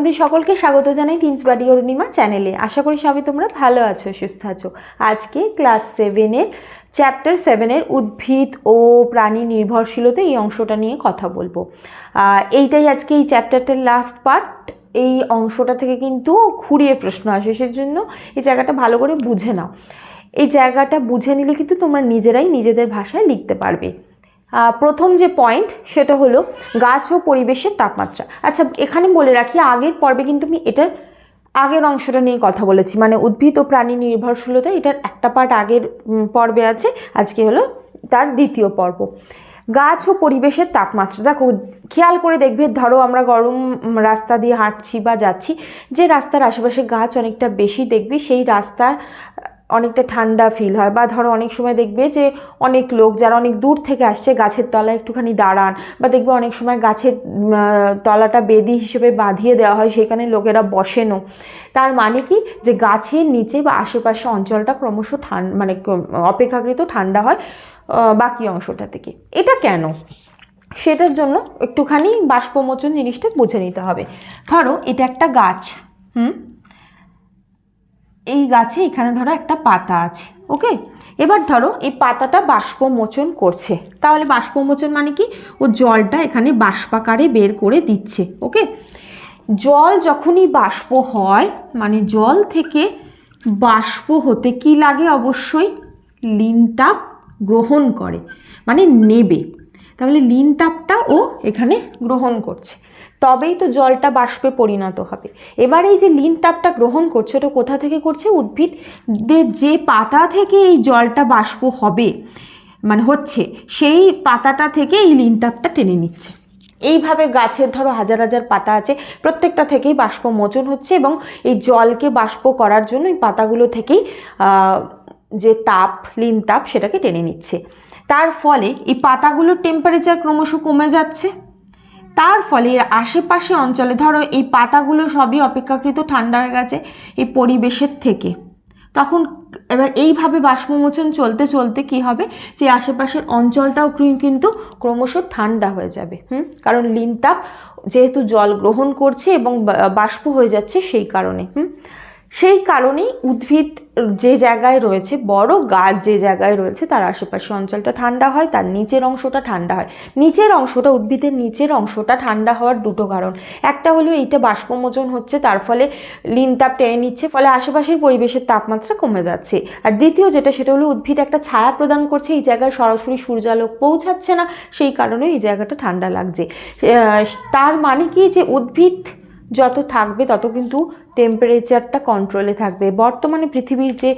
তোমাদের সকলকে স্বাগত জানাই টিন্স বাডি অরুণিমা চ্যানেলে। আশা করি সবাই তোমরা ভালো আছো, সুস্থ আছো। আজকে ক্লাস সেভেনের চ্যাপ্টার সেভেনের উদ্ভিদ ও প্রাণী নির্ভরশীলতা এই অংশটা নিয়ে কথা বলব। এইটাই আজকে এই চ্যাপ্টারটার লাস্ট পার্ট এই অংশটা থেকে কিন্তু ঘুরিয়ে প্রশ্ন আসে, সেজন্য এই জায়গাটা ভালো করে বুঝে নাও। এই জায়গাটা বুঝে নিলে কিন্তু তোমরা নিজেরাই নিজেদের ভাষায় লিখতে পারবে। প্রথম যে পয়েন্ট সেটা হলো গাছ ও পরিবেশের তাপমাত্রা। আচ্ছা এখানে বলে রাখি, আগের পর্বে কিন্তু আমি এটার আগের অংশটা নিয়ে কথা বলেছি। মানে উদ্ভিদ ও প্রাণী নির্ভরশীলতা, এটার একটা পার্ট আগের পর্বে আছে, আজকে হলো তার দ্বিতীয় পর্ব। গাছ ও পরিবেশের তাপমাত্রা, দেখো, খেয়াল করে দেখবে, ধরো আমরা গরম রাস্তা দিয়ে হাঁটছি বা যাচ্ছি, যে রাস্তার আশেপাশে গাছ অনেকটা বেশি দেখবে, সেই রাস্তার অনেকটা ঠান্ডা ফিল হয়। বা ধরো অনেক সময় দেখবে যে অনেক লোক যারা অনেক দূর থেকে আসছে গাছের তলায় একটুখানি দাঁড়ান বা দেখবে অনেক সময় গাছের তলাটা বেদি হিসেবে বাঁধিয়ে দেওয়া হয়, সেখানে লোকেরা বসেনও। তার মানে কি? যে গাছের নিচে বা আশেপাশে অঞ্চলটা ক্রমশ ঠান্ডা মানে অপেক্ষাকৃত ঠান্ডা হয় বাকি অংশটা থেকে। এটা কেন? সেটার জন্য একটুখানি বাষ্পমোচন জিনিসটা বুঝে নিতে হবে। ধরো এটা একটা গাছ, হুম? এই গাছে এখানে ধরো একটা পাতা আছে ওকে এবার ধরো এই পাতাটা বাষ্পমোচন করছে। তাহলে বাষ্পমোচন মানে কি? ও জলটা এখানে বাষ্পাকারে বের করে দিচ্ছে ওকে জল যখনই বাষ্প হয় মানে জল থেকে বাষ্প হতে কি লাগে অবশ্যই? লিনতাপ গ্রহণ করে মানে নেবে। তাহলে লিনতাপটা ও এখানে গ্রহণ করছে। তবেই তো জলটা বাষ্পে পরিণত হবে। এবার এই যে লিন তাপটা গ্রহণ করছে, ওটা কোথা থেকে করছে? উদ্ভিদদের যে পাতা থেকে এই জলটা বাষ্প হবে মানে হচ্ছে, সেই পাতাটা থেকে এই লিন তাপটা টেনে নিচ্ছে। এইভাবে গাছের ধরো হাজার হাজার পাতা আছে, প্রত্যেকটা থেকেই বাষ্প মোচন হচ্ছে এবং এই জলকে বাষ্প করার জন্য এই পাতাগুলো থেকেই যে তাপ, লিন তাপ, সেটাকে টেনে নিচ্ছে। তার ফলে এই পাতাগুলোর টেম্পারেচার ক্রমশ কমে যাচ্ছে। তার ফলে এর আশেপাশে অঞ্চলে, ধরো এই পাতাগুলো সবই অপেক্ষাকৃত ঠান্ডা হয়ে গেছে এই পরিবেশের থেকে। তখন এবার এইভাবে বাষ্পমোচন চলতে চলতে কি হবে? যে আশেপাশের অঞ্চলটাও কিন্তু ক্রমশ ঠান্ডা হয়ে যাবে। হুম? কারণ লিনতাপ যেহেতু জল গ্রহণ করছে এবং বাষ্প হয়ে যাচ্ছে সেই কারণে। হুম? সেই কারণেই উদ্ভিদ যে জায়গায় রয়েছে, বড় গাছ যে জায়গায় রয়েছে, তার আশেপাশে অঞ্চলটা ঠান্ডা হয়, তার নিচের অংশটা ঠান্ডা হয়। নিচের অংশটা, উদ্ভিদের নিচের অংশটা ঠান্ডা হওয়ার দুটো কারণ। একটা হলো এইটা বাষ্পমোচন হচ্ছে, তার ফলে লিন তাপ টেনে নিচ্ছে, ফলে আশেপাশের পরিবেশের তাপমাত্রা কমে যাচ্ছে। আর দ্বিতীয় যেটা, সেটা হলো উদ্ভিদ একটা ছায়া প্রদান করছে, এই জায়গায় সরাসরি সূর্যালোক পৌঁছাচ্ছে না, সেই কারণে এই জায়গাটা ঠান্ডা লাগছে। তার মানে কি যে উদ্ভিদ যত থাকবে, তত কিন্তু টেম্পারেচারটা কন্ট্রোলে থাকবে। বর্তমানে পৃথিবীর যে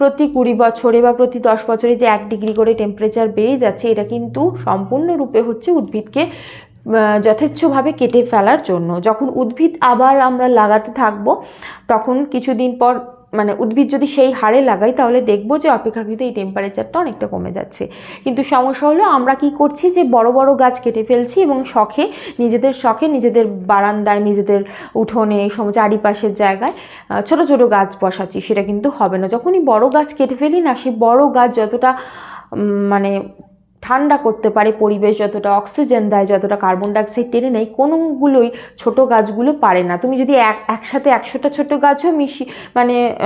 প্রতি কুড়ি বছরে বা প্রতি দশ বছরে যে এক ডিগ্রি করে টেম্পারেচার বেড়ে যাচ্ছে, এটা কিন্তু সম্পূর্ণরূপে হচ্ছে উদ্ভিদকে যথেচ্ছভাবে কেটে ফেলার জন্য। যখন উদ্ভিদ আবার আমরা লাগাতে থাকব, তখন কিছুদিন পর মানে উদ্ভিদ যদি সেই হারে লাগাই, তাহলে দেখব যে অপেক্ষাকৃত এই টেম্পারেচারটা অনেকটা কমে যাচ্ছে। কিন্তু সমস্যা হলো, আমরা কি করছি যে বড় বড় গাছ কেটে ফেলছি এবং শখে, নিজেদের শখে, নিজেদের বারান্দায়, নিজেদের উঠোনে চারিপাশের জায়গায় ছোট ছোট গাছ বসাচ্ছি। সেটা কিন্তু হবে না। যখনই বড় গাছ কেটে ফেলি না, সেই বড় গাছ যতটা মানে ঠান্ডা করতে পারে, পরিবেশ যতটা অক্সিজেন দেয়, যতটা কার্বন ডাইঅক্সাইড টেনে নেয়, কোনোগুলোই ছোট গাছগুলো পারে না। তুমি যদি এক, একসাথে একশোটা ছোট গাছও মিশি মানে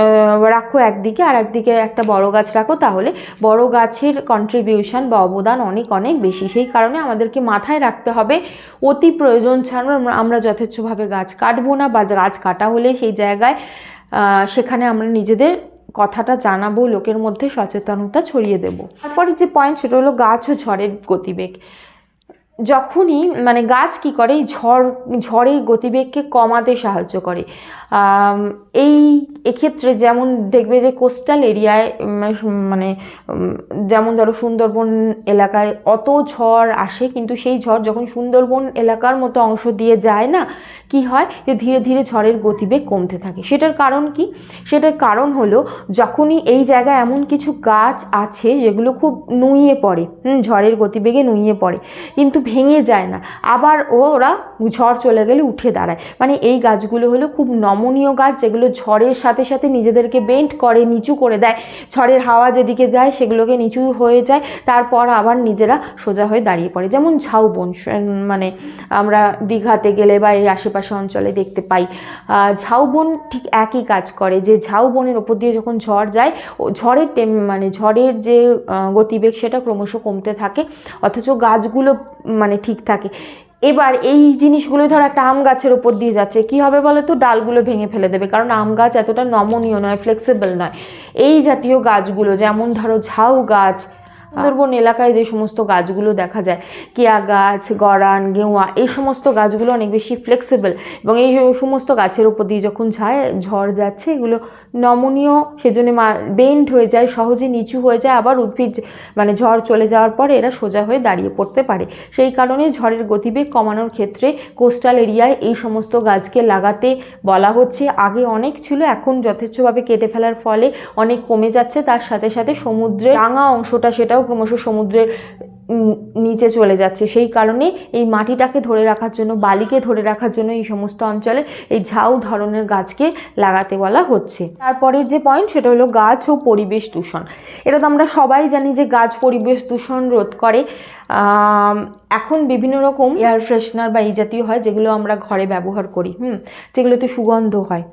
রাখো একদিকে আর একদিকে একটা বড় গাছ রাখো, তাহলে বড় গাছের কন্ট্রিবিউশন বা অবদান অনেক অনেক বেশি। সেই কারণে আমাদেরকে মাথায় রাখতে হবে, অতি প্রয়োজন ছাড়া আমরা- যথেচ্ছভাবে গাছ কাটবো না বা গাছ কাটা হলে সেই জায়গায় সেখানে আমরা নিজেদের কথাটা জানাব, লোকের মধ্যে সচেতনতা ছড়িয়ে দেব। তারপরে যে পয়েন্ট সেটা হলো গাছ ও ঝড়ের গতিবেগ। যখনই মানে গাছ কি করে, এই ঝড়, ঝড়ের গতিবেগকে কমাতে সাহায্য করে। এই এক্ষেত্রে যেমন দেখবে যে কোস্টাল এরিয়ায় মানে যেমন ধরো সুন্দরবন এলাকায় অত ঝড় আসে, কিন্তু সেই ঝড় যখন সুন্দরবন এলাকার মতো অংশ দিয়ে যায় না, কি হয় যে ধীরে ধীরে ঝড়ের গতিবেগ কমতে থাকে। সেটার কারণ কি? সেটার কারণ হলো যখনই এই জায়গায় এমন কিছু গাছ আছে যেগুলো খুব নুইয়ে পড়ে, হুম, ঝড়ের গতিবেগে নুইয়ে পড়ে, কিন্তু ভেঙে যায় না। আবার ওরা ঝড় চলে গেলে উঠে দাঁড়ায়। মানে এই গাছগুলো হলো খুব নমনীয় গাছ, যেগুলো ঝড়ের সাথে সাথে নিজেদেরকে বেন্ট করে, নিচু করে দেয়। ঝড়ের হাওয়া যেদিকে দেয়, সেগুলোকে নিচু হয়ে যায়। তারপর আবার নিজেরা সোজা হয়ে দাঁড়িয়ে পড়ে। যেমন ঝাউবন মানে আমরা দীঘাতে গেলে বা এই আশেপাশে অঞ্চলে দেখতে পাই। ঝাউবন ঠিক একই কাজ করে। যে ঝাউবনের ওপর দিয়ে যখন ঝড় যায়, ও ঝড়ের মানে ঝড়ের যে গতিবেগ সেটা ক্রমশ কমতে থাকে। অথচ গাছগুলো মানে ঠিক থাকে। এবার এই জিনিসগুলো ধর একটা আম গাছের ওপর দিয়ে যাচ্ছে। কি হবে বলো তো ডালগুলো ভেঙে ফেলে দেবে। কারণ আম গাছ এতটা নমনীয় নয় ফ্লেক্সিবল নয়। এই জাতীয় গাছগুলো, যেমন ধরো ঝাউ গাছ সুন্দরবন এলাকায় যে সমস্ত গাছগুলো দেখা যায় কেয়া গাছ গরান গেওয়া এই সমস্ত গাছগুলো অনেক বেশি ফ্লেক্সিবল এবং এই সমস্ত গাছের উপর দিয়ে যখন যায় ঝড় যাচ্ছে এগুলো নমনীয় সেজন্য বেন্ড হয়ে যায় সহজে নিচু হয়ে যায় আবার উদ্ভিদ মানে ঝড় চলে যাওয়ার পরে এরা সোজা হয়ে দাঁড়িয়ে পড়তে পারে। সেই কারণে ঝড়ের গতিবেগ কমানোর ক্ষেত্রে কোস্টাল এরিয়ায় এই সমস্ত গাছকে লাগাতে বলা হচ্ছে। আগে অনেক ছিল এখন যথেচ্ছভাবে কেটে ফেলার ফলে অনেক কমে যাচ্ছে। তার সাথে সাথে সমুদ্রের রাঙা অংশটা সেটাও ক্রমশ সমুদ্রের নিচে চলে যাচ্ছে। সেই কারণে এই মাটিটাকে ধরে রাখার জন্য, বালিকে ধরে রাখার জন্য এই সমস্ত অঞ্চলে এই ঝাউ ধরনের গাছকে লাগাতে বলা হচ্ছে। তারপরের যে পয়েন্ট সেটা হলো গাছ ও পরিবেশ দূষণ। এটা তো আমরা সবাই জানি যে গাছ পরিবেশ দূষণ রোধ করে। এখন বিভিন্ন রকম এয়ার ফ্রেশনার বা এই জাতীয় হয় যেগুলো আমরা ঘরে ব্যবহার করি, হুম, যেগুলোতে সুগন্ধ হয়।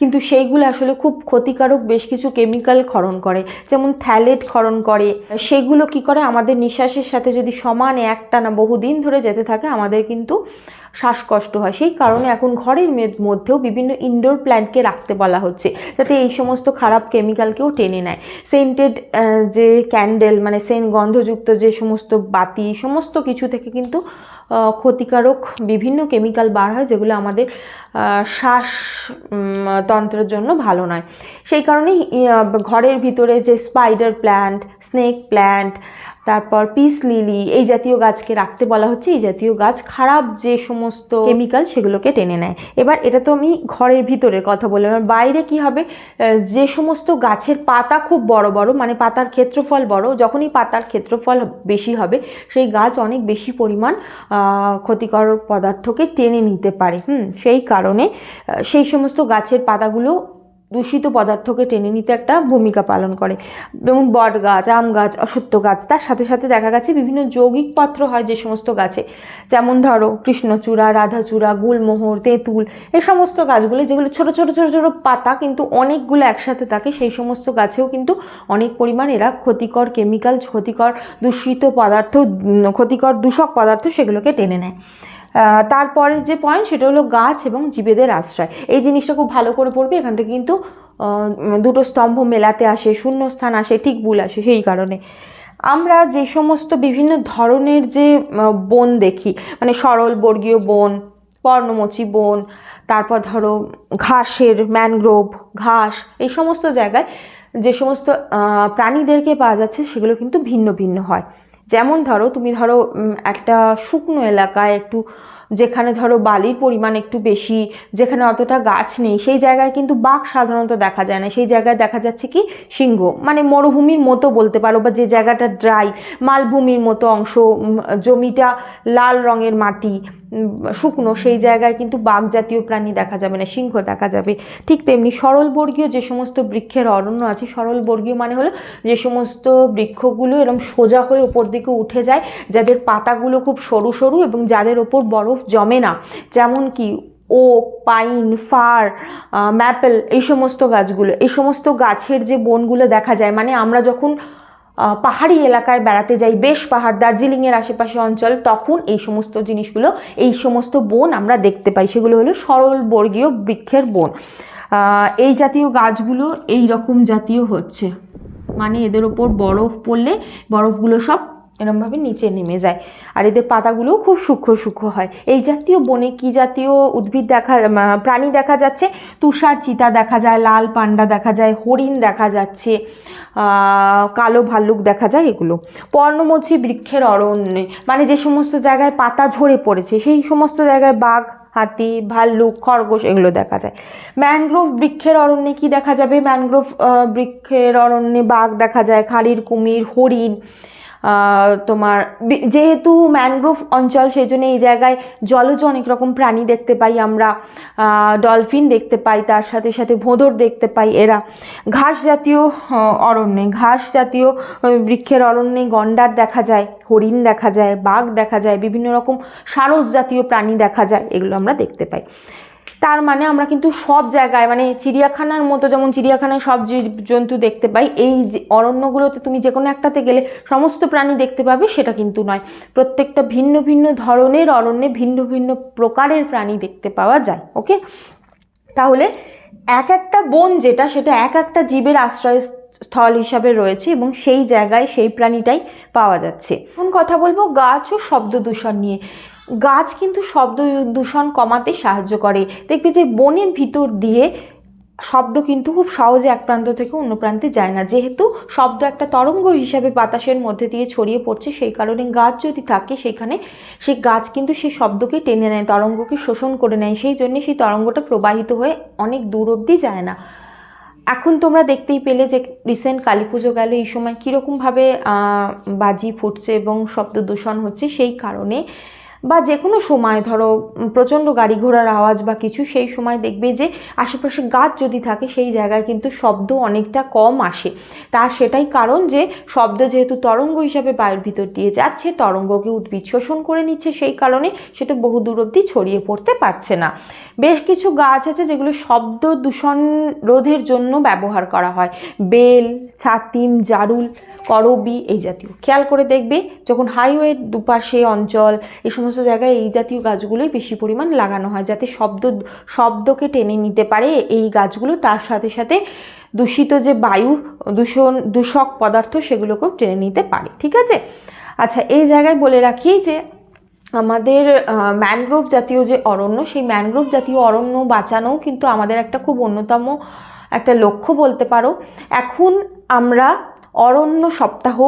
কিন্তু সেইগুলো আসলে খুব ক্ষতিকারক বেশ কিছু কেমিক্যাল ক্ষরণ করে, যেমন থ্যালেট ক্ষরণ করে। সেগুলো কি করে? আমাদের নিঃশ্বাসের সাথে যদি সমানে একটা না বহুদিন ধরে যেতে থাকে, আমাদের কিন্তু শ্বাসকষ্ট হয়। সেই কারণে এখন ঘরের মধ্যেও বিভিন্ন ইনডোর প্ল্যান্টকে রাখতে বলা হচ্ছে, যাতে এই সমস্ত খারাপ কেমিক্যালকেও টেনে নেয়। সেন্টেড যে ক্যান্ডেল মানে সেন্ট গন্ধযুক্ত যে সমস্ত বাতি, সমস্ত কিছু থেকে কিন্তু ক্ষতিকারক বিভিন্ন কেমিক্যাল বার হয়, যেগুলো আমাদের শ্বাস তন্ত্রের জন্য ভালো নয়। সেই কারণেই ঘরের ভিতরে যে স্পাইডার প্ল্যান্ট স্নেক প্ল্যান্ট তারপর পিস লিলি, এই জাতীয় গাছকে রাখতে বলা হচ্ছে। এই জাতীয় গাছ খারাপ যে সমস্ত কেমিক্যাল সেগুলোকে টেনে নেয়। এবার এটা তো আমি ঘরের ভিতরের কথা বললাম। এবার বাইরে কি হবে? যে সমস্ত গাছের পাতা খুব বড় বড় মানে পাতার ক্ষেত্রফল বড়, যখনই পাতার ক্ষেত্রফল বেশি হবে, সেই গাছ অনেক বেশি পরিমাণ ক্ষতিকর পদার্থকে টেনে নিতে পারে। হুম, সেই কারণে সেই সমস্ত গাছের পাতাগুলো দূষিত পদার্থকে টেনে নিতে একটা ভূমিকা পালন করে। যেমন বট গাছ আম গাছ অসত্য গাছ তার সাথে সাথে দেখা গেছে বিভিন্ন যৌগিক পত্র হয় যে সমস্ত গাছে। যেমন ধরো কৃষ্ণচূড়া, রাধাচূড়া, গুলমোহর, তেঁতুল, এই সমস্ত গাছগুলো যেগুলো ছোট ছোট ছোট ছোট পাতা, কিন্তু অনেকগুলো একসাথে থাকে, সেই সমস্ত গাছেও কিন্তু অনেক পরিমাণ এরা ক্ষতিকর কেমিক্যাল ক্ষতিকর দূষিত পদার্থ ক্ষতিকর দূষক পদার্থ সেগুলোকে টেনে নেয়। তারপরের যে পয়েন্ট সেটা হলো গাছ এবং জীবেদের আশ্রয়। এই জিনিসটা খুব ভালো করে পড়বে, এখান থেকে কিন্তু দুটো স্তম্ভ মেলাতে আসে শূন্য স্থান আসে, ঠিক ভুল আসে সেই কারণে। আমরা যে সমস্ত বিভিন্ন ধরনের যে বন দেখি মানে সরল বর্গীয় বন পর্ণমোচী বন, তারপর ধরো ঘাসের ম্যানগ্রোভ ঘাস, এই সমস্ত জায়গায় যে সমস্ত প্রাণীদেরকে পাওয়া যাচ্ছে, সেগুলো কিন্তু ভিন্ন ভিন্ন হয়। যেমন ধরো তুমি ধরো একটা শুকনো এলাকায় একটু, যেখানে ধরো বালির পরিমাণ একটু বেশি, যেখানে অতটা গাছ নেই, সেই জায়গায় কিন্তু বাঘ সাধারণত দেখা যায় না। সেই জায়গায় দেখা যাচ্ছে কি, সিংহ মানে মরুভূমির মতো বলতে পারো বা যে জায়গাটা ড্রাই মালভূমির মতো অংশ জমিটা লাল রঙের মাটি শুকনো, সেই জায়গায় কিন্তু বাঘ জাতীয় প্রাণী দেখা যাবে না, সিংহ দেখা যাবে। ঠিক তেমনি সরলবর্গীয় যে সমস্ত বৃক্ষের অরণ্য আছে, সরলবর্গীয় মানে হলো যে সমস্ত বৃক্ষগুলো এরকম সোজা হয়ে ওপর দিকে উঠে যায়, যাদের পাতাগুলো খুব সরু সরু এবং যাদের ওপর বরফ জমে না। যেমন কি ওক, পাইন, ফার ম্যাপেল, এই সমস্ত গাছগুলো, এই সমস্ত গাছের যে বনগুলো দেখা যায় মানে আমরা যখন পাহাড়ি এলাকায় বেড়াতে যাই, বেশ পাহাড়, দার্জিলিংয়ের আশেপাশে অঞ্চল, তখন এই সমস্ত জিনিসগুলো, এই সমস্ত বন আমরা দেখতে পাই। সেগুলো হলো সরল বর্গীয় বৃক্ষের বন। এই জাতীয় গাছগুলো এই রকম জাতীয় হচ্ছে। মানে এদের ওপর বরফ পড়লে বরফগুলো সব এরমভাবে নিচে নেমে যায়। আর এদের পাতাগুলোও খুব সূক্ষ্ম সূক্ষ্ম হয়। এই জাতীয় বনে কি জাতীয় উদ্ভিদ দেখা প্রাণী দেখা যাচ্ছে? তুষার চিতা দেখা যায়, লাল পান্ডা দেখা যায়, হরিণ দেখা যাচ্ছে কালো ভাল্লুক দেখা যায় এগুলো। পর্ণমোচী বৃক্ষের অরণ্যে মানে যে সমস্ত জায়গায় পাতা ঝরে পড়েছে, সেই সমস্ত জায়গায় বাঘ, হাতি, ভাল্লুক, খরগোশ এগুলো দেখা যায়। ম্যানগ্রোভ বৃক্ষের অরণ্যে কি দেখা যাবে? ম্যানগ্রোভ বৃক্ষের অরণ্যে বাঘ দেখা যায়, খাড়ির কুমির, হরিণ তোমার যেহেতু ম্যানগ্রোভ অঞ্চল সেই জন্য এই জায়গায় জলজ অনেক রকম প্রাণী দেখতে পাই আমরা। ডলফিন দেখতে পাই, তার সাথে সাথে ভোঁদর দেখতে পাই এরা। ঘাস জাতীয় অরণ্যে, ঘাস জাতীয় বৃক্ষের অরণ্যে গন্ডার দেখা যায়, হরিণ দেখা যায়, বাঘ দেখা যায়, বিভিন্ন রকম সারস জাতীয় প্রাণী দেখা যায়, এগুলো আমরা দেখতে পাই। তার মানে আমরা কিন্তু সব জায়গায় মানে চিড়িয়াখানার মতো যেমন চিড়িয়াখানায় সব জীব জন্তু দেখতে পাই, এই অরণ্যগুলোতে তুমি যে কোনো একটাতে গেলে সমস্ত প্রাণী দেখতে পাবে সেটা কিন্তু নয়। প্রত্যেকটা ভিন্ন ভিন্ন ধরনের অরণ্যে ভিন্ন ভিন্ন প্রকারের প্রাণী দেখতে পাওয়া যায় ওকে তাহলে এক একটা বন যেটা, সেটা এক একটা জীবের আশ্রয় স্থল হিসাবে রয়েছে এবং সেই জায়গায় সেই প্রাণীটাই পাওয়া যাচ্ছে। এখন কথা বলব গাছ ও শব্দ দূষণ নিয়ে। গাছ কিন্তু শব্দ দূষণ কমাতে সাহায্য করে। দেখবে যে বনের ভিতর দিয়ে শব্দ কিন্তু খুব সহজে এক প্রান্ত থেকে অন্য প্রান্তে যায় না। যেহেতু শব্দ একটা তরঙ্গ হিসাবে বাতাসের মধ্যে দিয়ে ছড়িয়ে পড়ছে, সেই কারণে গাছ যদি থাকে সেখানে সেই গাছ কিন্তু সেই শব্দকে টেনে নেয়, তরঙ্গকে শোষণ করে নেয়। সেই জন্যে সেই তরঙ্গটা প্রবাহিত হয়ে অনেক দূর অবধি যায় না। এখন তোমরা দেখতেই পেলে যে রিসেন্ট কালী পুজো গেল, এই সময় কীরকমভাবে বাজি ফুটছে এবং শব্দ দূষণ হচ্ছে সেই কারণে বা যে কোনো সময়, ধরো প্রচণ্ড গাড়ি ঘোড়ার আওয়াজ বা কিছু, সেই সময় দেখবে যে আশেপাশে গাছ যদি থাকে, সেই জায়গায় কিন্তু শব্দ অনেকটা কম আসে। তার সেটাই কারণ যে শব্দ যেহেতু তরঙ্গ হিসাবে বায়ুর ভিতর দিয়ে যাচ্ছে, তরঙ্গকে উদ্ভিদ শোষণ করে নিচ্ছে, সেই কারণে সেটা বহু দূর অবধি ছড়িয়ে পড়তে পারছে না। বেশ কিছু গাছ আছে যেগুলো শব্দ দূষণ রোধের জন্য ব্যবহার করা হয়। বেল, ছাতিম, জারুল করবি এই জাতীয়। খেয়াল করে দেখবে যখন হাইওয়ের দুপাশে অঞ্চল, এই সমস্ত জায়গায় এই জাতীয় গাছগুলোই বেশি পরিমাণ লাগানো হয় যাতে শব্দ, শব্দকে টেনে নিতে পারে এই গাছগুলো। তার সাথে সাথে দূষিত যে বায়ু, দূষণ, দূষক পদার্থ সেগুলোকেও টেনে নিতে পারে, ঠিক আছে? আচ্ছা এই জায়গায় বলে রাখি যে আমাদের ম্যানগ্রোভ জাতীয় যে অরণ্য, সেই ম্যানগ্রোভ জাতীয় অরণ্য বাঁচানোও কিন্তু আমাদের একটা খুব অন্যতম একটা লক্ষ্য বলতে পারো। এখন আমরা অরণ্য সপ্তাহ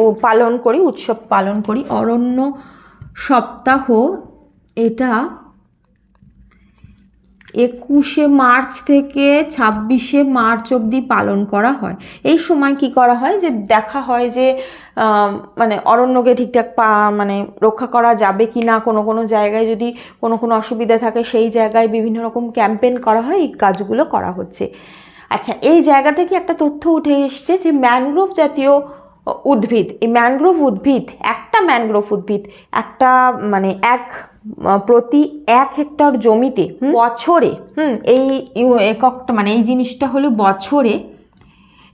ও পালন করি, উৎসব পালন করি। অরণ্য সপ্তাহ, এটা একুশে মার্চ থেকে ছাব্বিশে মার্চ অবধি পালন করা হয়। এই সময় কি করা হয় যে, দেখা হয় যে মানে অরণ্যকে ঠিকঠাক পা মানে রক্ষা করা যাবে কি না কোনো কোনো জায়গায় যদি কোনো কোনো অসুবিধা থাকে, সেই জায়গায় বিভিন্ন রকম ক্যাম্পেন করা হয়, এই কাজগুলো করা হচ্ছে। আচ্ছা এই জায়গা থেকে একটা তথ্য উঠে এসছে যে ম্যানগ্রোভ জাতীয় উদ্ভিদ এই ম্যানগ্রোভ উদ্ভিদ একটা ম্যানগ্রোভ উদ্ভিদ একটা মানে এক প্রতি এক হেক্টর জমিতে বছরে হুম এই এককটা মানে এই জিনিসটা হলো বছরে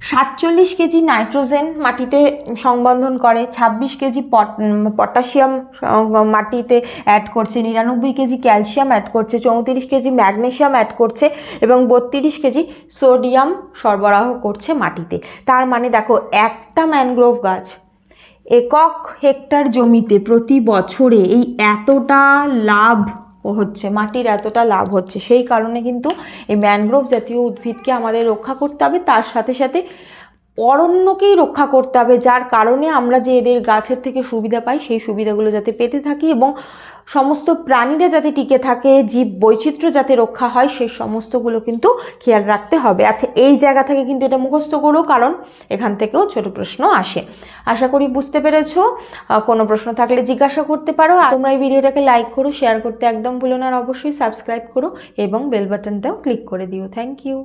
সাতচল্লিশ কেজি নাইট্রোজেন মাটিতে সংবন্ধন করে, ছাব্বিশ কেজি পট- পটাশিয়াম মাটিতে অ্যাড করছে, নিরানব্বই কেজি ক্যালসিয়াম অ্যাড করছে, চৌত্রিশ কেজি ম্যাগনেসিয়াম অ্যাড করছে এবং বত্রিশ কেজি সোডিয়াম সরবরাহ করছে মাটিতে। তার মানে দেখো, একটা ম্যানগ্রোভ গাছ একক হেক্টর জমিতে প্রতি বছরে এই এতটা লাভ হচ্ছে, মাটির এতটা লাভ হচ্ছে। সেই কারণে কিন্তু এই ম্যানগ্রোভ জাতীয় উদ্ভিদকে আমাদের রক্ষা করতে হবে। তার সাথে সাথে অরণ্যকেই রক্ষা করতে হবে, যার কারণে আমরা যে এদের গাছের থেকে সুবিধা পাই, সেই সুবিধাগুলো যাতে পেতে থাকি এবং সমস্ত প্রাণীরা যাতে টিকে থাকে, জীব বৈচিত্র্য যাতে রক্ষা হয়, সেই সমস্তগুলো কিন্তু খেয়াল রাখতে হবে। আচ্ছা এই জায়গা থেকে কিন্তু এটা মুখস্থ করো, কারণ এখান থেকেও ছোট প্রশ্ন আসে। আশা করি বুঝতে পেরেছ। কোনো প্রশ্ন থাকলে জিজ্ঞাসা করতে পারো। তোমরা এই ভিডিওটাকে লাইক করো, শেয়ার করতে একদম ভুলো না, আর অবশ্যই সাবস্ক্রাইব করো এবং বেল বাটনটাও ক্লিক করে দিও। Thank you.